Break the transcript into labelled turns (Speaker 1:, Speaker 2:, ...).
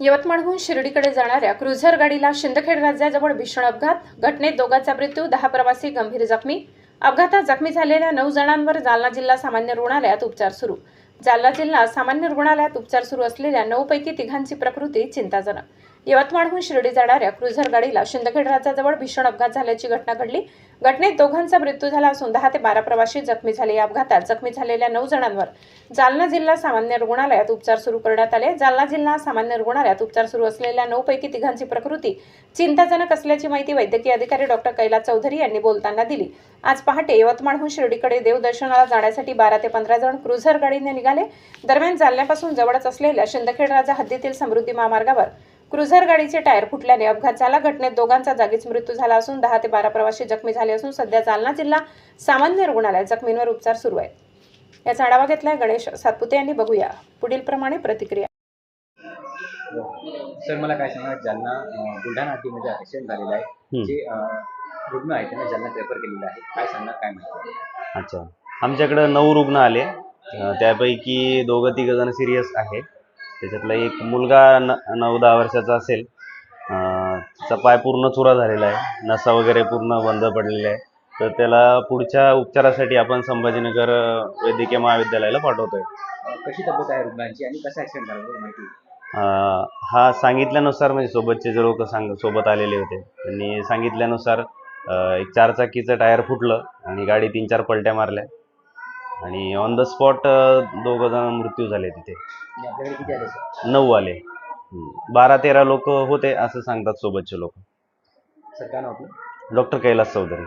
Speaker 1: यवतमाळहून शिर्डीकडे जाणाऱ्या क्रुझर गाडीला शिंदखेड राज्याजवळ भीषण अपघात. घटनेत दोघांचा मृत्यू दहा प्रवासी गंभीर जखमी. अपघातात जखमी झालेल्या नऊ जणांवर जालना जिल्हा सामान्य रुग्णालयात उपचार सुरू. जालना जिल्हा सामान्य रुग्णालयात उपचार सुरू असलेल्या नऊपैकी तिघांची प्रकृती चिंताजनक. यवतमाळहून शिर्डी जाणाऱ्या क्रुझर गाडीला शिंदखेड राजाजवळ भीषण अपघात झाल्याची घटना घडली. घटनेत दोघांचा मृत्यू झाला असून दहा ते बारा प्रवासी जखमी झाले. या अपघातात जखमी झालेल्या नऊ जणांवर जालना जिल्हा सामान्य रुग्णालयात उपचार सुरू करण्यात आले. जालना जिल्हा सामान्य रुग्णालयात उपचार सुरू असलेल्या नऊपैकी तिघांची प्रकृती चिंताजनक असल्याची माहिती वैद्यकीय अधिकारी डॉक्टर कैलास चौधरी यांनी बोलताना दिली. आज पहाटे यवतमाळहून शिर्डीकडे देवदर्शनाला जाण्यासाठी बारा ते पंधरा जण क्रुझर गाडीने निघाले. दरम्यान जालन्यापासून जवळच असलेल्या शिंदखेड राजा हद्दीतील समृद्धी महामार्गावर क्रुझर गाडीचे टायर फुटल्याने अपघात झाला. घटनेत दोघांचा जागीच मृत्यू झाला असून दहा ते बारा प्रवासी जखमी झाले असून सध्या जालना जिल्हा सामान्य रुग्णालयात जखमींवर उपचार सुरू आहेत. याचा आढावा घेतलाय गणेश सातपुते यांनी. बघूया पुढील प्रमाणे प्रतिक्रिया.
Speaker 2: सर मला काय सांगा जालना बुलढाणा हद्दीमध्ये ॲक्सिडेंट झालेला आहे. जे रुग्ण आहे त्यांना जालना रेफर केलेलं आहे. काय सांगणार काय माहिती?
Speaker 3: अच्छा. आमच्याकडं नऊ रुग्ण आले. त्यापैकी दोघं तिघं जण सिरियस आहे त्याच्यातला एक मुलगा न नऊ दहा वर्षाचा असेल. अं, त्याचा पाय पूर्ण चुरा झालेला आहे. नसा वगैरे पूर्ण बंद पडलेला आहे. तर त्याला पुढच्या उपचारासाठी आपण संभाजीनगर वैद्यकीय महाविद्यालयाला पाठवतोय.
Speaker 2: कशी तब्येत आहे रुग्णांची आणि कसा ॲक्सिडेंट झाला माहिती?
Speaker 3: हा सांगितल्यानुसार म्हणजे सोबतचे जे लोक सांग सोबत आलेले होते. त्यांनी सांगितल्यानुसार एक चारचाकीचं टायर फुटलं आणि गाडी तीन चार पलट्या मारल्या. आणि ऑन द स्पॉट दोघं जण मृत्यू झाले तिथे.
Speaker 2: आणि आपल्याकडे किती आले सर
Speaker 3: नऊ आले. हम्म. बारा तेरा लोक होते असं सांगतात सोबतचे लोक.
Speaker 2: सर काय नाव आपलं?
Speaker 3: डॉक्टर कैलास चौधरी.